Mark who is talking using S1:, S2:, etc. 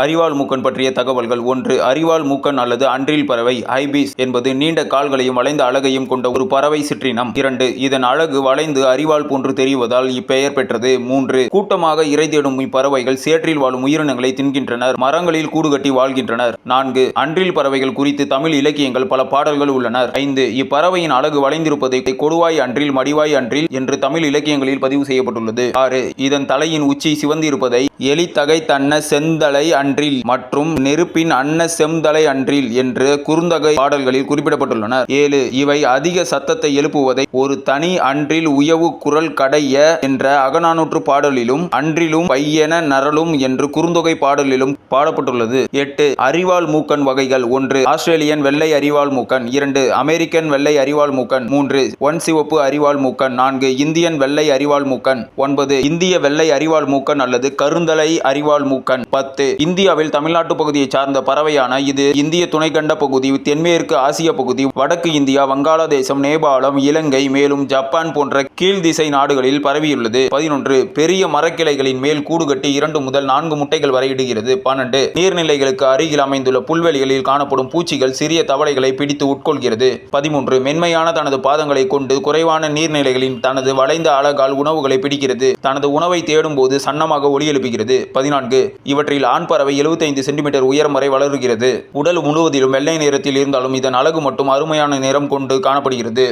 S1: அரிவாள் மூக்கன் பற்றிய தகவல்கள் ஒன்று அரிவாள் மூக்கன் அல்லது அன்றில் பறவை ஹைபிஸ் என்பது நீண்ட கால்களையும் வளைந்த அலகையும் கொண்ட ஒரு பறவை சிற்றினம். இரண்டு இதன் அழகு வளைந்து அரிவாள் போன்று தெரிவதால் இப்பெயர் பெற்றது. மூன்று கூட்டமாக இறை தேடும் இப்பறவைகள் சேற்றில் வாழும் உயிரினங்களை தின்கின்றனர் மரங்களில் கூடு கட்டி வாழ்கின்றனர். நான்கு அன்றில் பறவைகள் குறித்து தமிழ் இலக்கியங்கள் பல பாடல்கள் உள்ளனர் ஐந்து இப்பறவையின் அழகு வளைந்திருப்பதை கொடுவாய் அன்றில் மடிவாய் அன்றில் என்று தமிழ் இலக்கியங்களில் பதிவு செய்யப்பட்டுள்ளது. ஆறு இதன் தலையின் உச்சி சிவந்திருப்பதை எலித்தகை தன்ன செந்தலை அன்றில் மற்றும் நெருப்பின் அன்ன செம்தலை அன்றில் என்று குறுந்தகை பாடல்களில் குறிப்பிடப்பட்டுள்ளன ஏழு இவை அதிக சத்தத்தை எழுப்புவதை ஒரு தனி அன்றில் உயவு குரல் கடைய என்ற அகநானூற்று பாடலிலும் அன்றிலும் பையன நரலும் என்று குறுந்தொகை பாடலிலும் பாடப்பட்டுள்ளது. எட்டு அரிவாள் மூக்கன் வகைகள். ஒன்று ஆஸ்திரேலியன் வெள்ளை அரிவாள் மூக்கன். இரண்டு அமெரிக்கன் வெள்ளை அரிவாள் மூக்கன். மூன்று ஒன் சிவப்பு அரிவாள் மூக்கன். நான்கு இந்தியன் வெள்ளை அரிவாள் மூக்கன். ஒன்பது இந்திய வெள்ளை அரிவாள் மூக்கன் அல்லது கருந்தலை அரிவாள் மூக்கன். பத்து இந்தியாவில் தமிழ்நாட்டு பகுதியை சார்ந்த பறவையான இது இந்திய துணைக்கண்ட பகுதி தென்மேற்கு ஆசிய பகுதி வடக்கு இந்தியா வங்காளதேசம் நேபாளம் இலங்கை மேலும் ஜப்பான் போன்ற கீழ் திசை நாடுகளில் பரவியுள்ளது. பதினொன்று பெரிய மரக்கிளைகளின் மேல் கூடு கட்டி இரண்டு முதல் நான்கு முட்டைகள் வரை இடுகிறது. பன்னெண்டு நீர்நிலைகளுக்கு அருகில் அமைந்துள்ள புல்வெளிகளில் காணப்படும் பூச்சிகள் சிறிய தவளைகளை பிடித்து உட்கொள்கிறது. பதிமூன்று மென்மையான தனது பாதங்களை கொண்டு குறைவான நீர்நிலைகளின் தனது வளைந்த அழகால் உணவுகளை பிடிக்கிறது. தனது உணவை தேடும் போது சன்னமாக ஒளி எழுப்புகிறது. பதினான்கு இவற்றில் ஆண் பறவை 75 சென்டிமீட்டர் உயரம் வரை வளருகிறது. உடல் முழுவதிலும் வெள்ளை நிறத்தில் இருந்தாலும் இதன் அழகு மட்டும் அருமையான நிறம் கொண்டு காணப்படுகிறது.